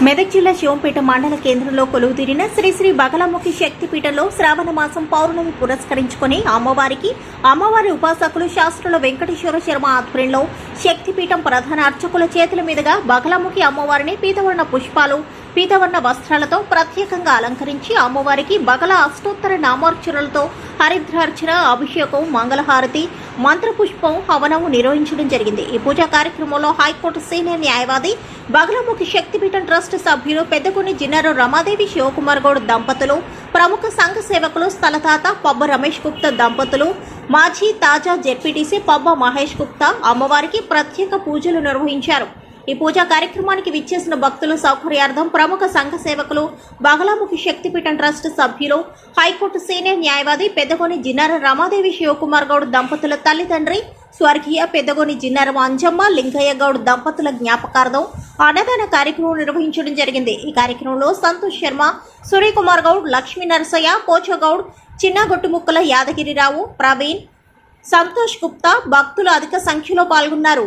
మెదక్ జిల్లా శివంపేట మండల కేంద్రంలో కొలువుదీరిన శ్రీ శ్రీ బగలముఖి శక్తిపీఠంలో శ్రావణ మాసం పౌర్ణమి పురస్కరించుకుని అమ్మవారికి అమ్మవారి ఉపాసకులు శాస్త్రుల వెంకటేశ్వర శర్మ ఆధ్వర్యంలో శక్తిపీఠం ప్రధాన అర్చకుల చేతుల మీదుగా బగలముఖి అమ్మవారిని పీతవర్ణ పుష్పాలు పీతవర్ణ వస్త్రాలతో ప్రత్యేకంగా అలంకరించి అమ్మవారికి బగల అష్టోత్తర నామార్చనలతో హరిద్రార్చన అభిషేకం మంగళహారతి మంత్రపుష్పం హవనము నిర్వహించడం జరిగింది. ఈ పూజా కార్యక్రమంలో హైకోర్టు సీనియర్ న్యాయవాది బగలముఖి శక్తిపీఠం ట్రస్ట్ సభ్యులు పెద్దకొన్ని జిన్నారు రమాదేవి శివకుమార్ గౌడ్ దంపతులు ప్రముఖ సంఘ సేవకులు స్థలతాత పబ్బ రమేష్ గుప్తా దంపతులు మాజీ తాజా జెడ్పీటీసీ పబ్బ మహేష్ గుప్తా అమ్మవారికి ప్రత్యేక పూజలు నిర్వహించారు. ఈ పూజా కార్యక్రమానికి విచ్చేసిన భక్తులు సౌకర్యార్థం ప్రముఖ సంఘ సేవకులు బగలాముఖి శక్తిపీఠం ట్రస్ట్ సభ్యులు హైకోర్టు సీనియర్ న్యాయవాది పెద్దగోని జిన్నార రమాదేవి శివకుమార్ గౌడ్ దంపతుల తల్లిదండ్రి స్వర్గీయ పెద్దగోని జిన్నార అంజమ్మ లింగయ్య గౌడ్ దంపతుల జ్ఞాపకార్థం అన్నదాన కార్యక్రమం నిర్వహించడం జరిగింది. ఈ కార్యక్రమంలో సంతోష్ శర్మ సూర్యకుమార్ గౌడ్ లక్ష్మీ నరసయ్య పోచగౌడ్ చిన్నగొట్టుముక్కల యాదగిరిరావు ప్రవీణ్ సంతోష్ గుప్తా భక్తులు అధిక సంఖ్యలో పాల్గొన్నారు.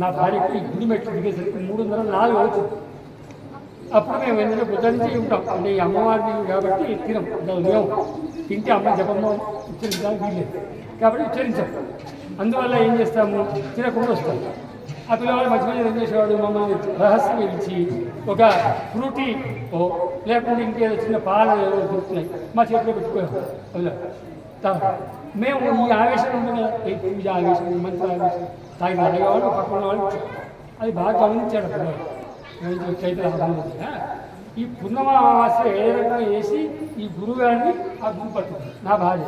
నా భార్యకి గుడి మెట్లు దిగేసరికి మూడు వందల నాలుగు అవుతుంది. అప్పుడు మేము ఏంటంటే బుద్ధించి ఉంటాం అంటే ఈ అమ్మవారిని కాబట్టి తినం. ఉదయం తింటే అమ్మ జపమ్మ ఉచ్చరించడానికి వీలేదు కాబట్టి ఉచ్చరించాం. అందువల్ల ఏం చేస్తాము? తినకుండా వస్తాము ఆ పిల్లవాడు మధ్య మధ్య ఏం చేసేవాడు? మమ్మల్ని రహస్యం ఇచ్చి ఒక ఫ్రూటీ ఓ లేకుంటే ఇంకేదో చిన్న పాలు ఏదో దొరుకుతున్నాయి. మా చేతిలో పెట్టుకోవాలి మేము ఈ ఆవేశం ఉంటుంది కదా? ఈ పూజ ఆవేశం ఈ ఆవేశం తాగిన అడిగేవాళ్ళు పక్కన వాళ్ళు అది బాగా గమనించాడు అప్పుడు చైత్ర ఈ పున్నమ అమావాస్య ఏ రకంగా వేసి ఈ గురుగారిని ఆ గురు నా భార్య.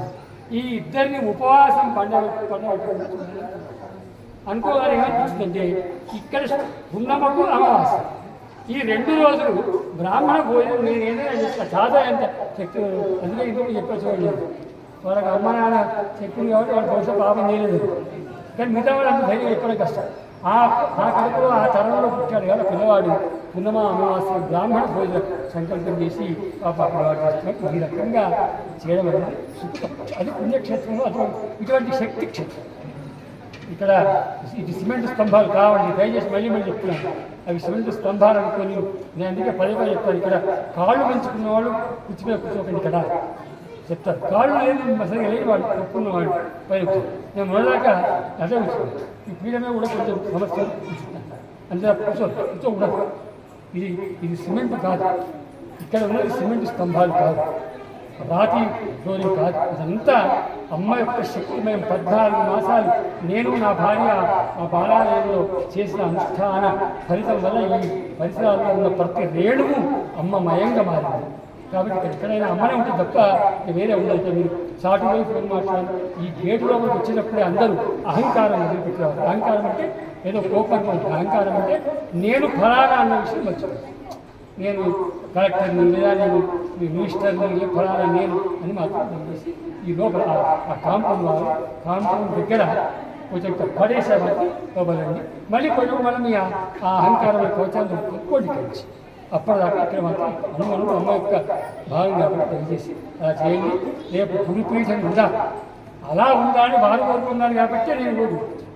ఈ ఇద్దరిని ఉపవాసం పండగ పండగ అనుకోగానే ఏమనిపించిందంటే ఇక్కడ ఉన్నమ్మకు అమావాస్య ఈ రెండు రోజులు బ్రాహ్మణ భోజనం నేను ఏదైనా చేస్తా చాలా ఎంత శక్తి అందుకే ఇంకొకటి చెప్పేసేవాళ్ళు వాళ్ళకి అమ్మ నాన్న చెప్పింది కాబట్టి వాళ్ళ బహుశా పాపం చేయలేదు. కానీ మిగతా వాళ్ళు అంత ధైర్యం చెప్పడం కష్టం. ఆ ఆ కడుపులో ఆ తరంలో పుట్టాడు కదా పిల్లవాడు పున్నమ అమావాస్య బ్రాహ్మణ భోజన సంకల్పం చేసి పాప ఈ రకంగా చేయడం అనేది అది పుణ్యక్షేత్రంలో అటువంటి ఇటువంటి శక్తి క్షేత్రం. ఇక్కడ ఇది సిమెంట్ స్తంభాలు కావండి. దయచేసి మళ్ళీ మళ్ళీ చెప్తున్నాను. అవి సిమెంట్ స్తంభాలు అనుకొని నేను అందుకే పదే పదే చెప్తాను. ఇక్కడ కాళ్ళు పెంచుకున్న వాళ్ళు కుర్చీ మీద కూర్చోకండి ఇక్కడ చెప్తారు. కాళ్ళు లేదు సరిగా లేని వాడు వాళ్ళు పైన నేను మొదలాక అదే కూర్చున్నాను. ఈ పీడమే కూడా కొంచెం సమస్య అంతే కూర్చోరు కూర్చోకూడదు ఇది ఇది సిమెంట్ కాదు. ఇక్కడ ఉన్నది సిమెంట్ స్తంభాలు కాదు. రాతి జోలి కాదు. ఇదంతా అమ్మ యొక్క శక్తి మేము పద్నాలుగు మాసాలు నేను నా భార్య మా బాలాలయంలో చేసిన అనుష్ఠాన ఫలితం వల్ల ఈ పరిసరాల్లో ఉన్న ప్రతి రేణువు అమ్మ మయంగా మారింది. కాబట్టి ఎక్కడైనా అమ్మనే ఉంటే తప్ప వేరే ఉండదు. మీరు చాటు వైపు మాట్లాడు. ఈ గేటు లోపలికి వచ్చినప్పుడే అందరూ అహంకారం వదిలిపెట్టేవారు. అహంకారం అంటే ఏదో కోపం అహంకారం అంటే నేను ఫలానా అన్న విషయం మర్చిపోయాను. నేను కలెక్టర్ని లేదా నేను మినిస్టర్ని ఏ ఫలానా నేను అని మాత్రం చేసి ఈ లోపల ఆ- కాంపౌండ్ వాళ్ళు కాంపౌండ్ దగ్గర కొంచెం పడేసేవారికి లోపలండి. మళ్ళీ కొంచెం మనం ఆ- అహంకారం కవచాన్ని కోటికరించి అప్పటిదాకా ఇక్కడ మాత్రం అనుమానం అమ్మ యొక్క భాగం కాబట్టి దయచేసి అలా చేయండి. రేపు గురుపీఠం ఉందా? అలా ఉందా అని వారు కోరుకున్నారు కాబట్టి నేను కోరుకుంటున్నాను.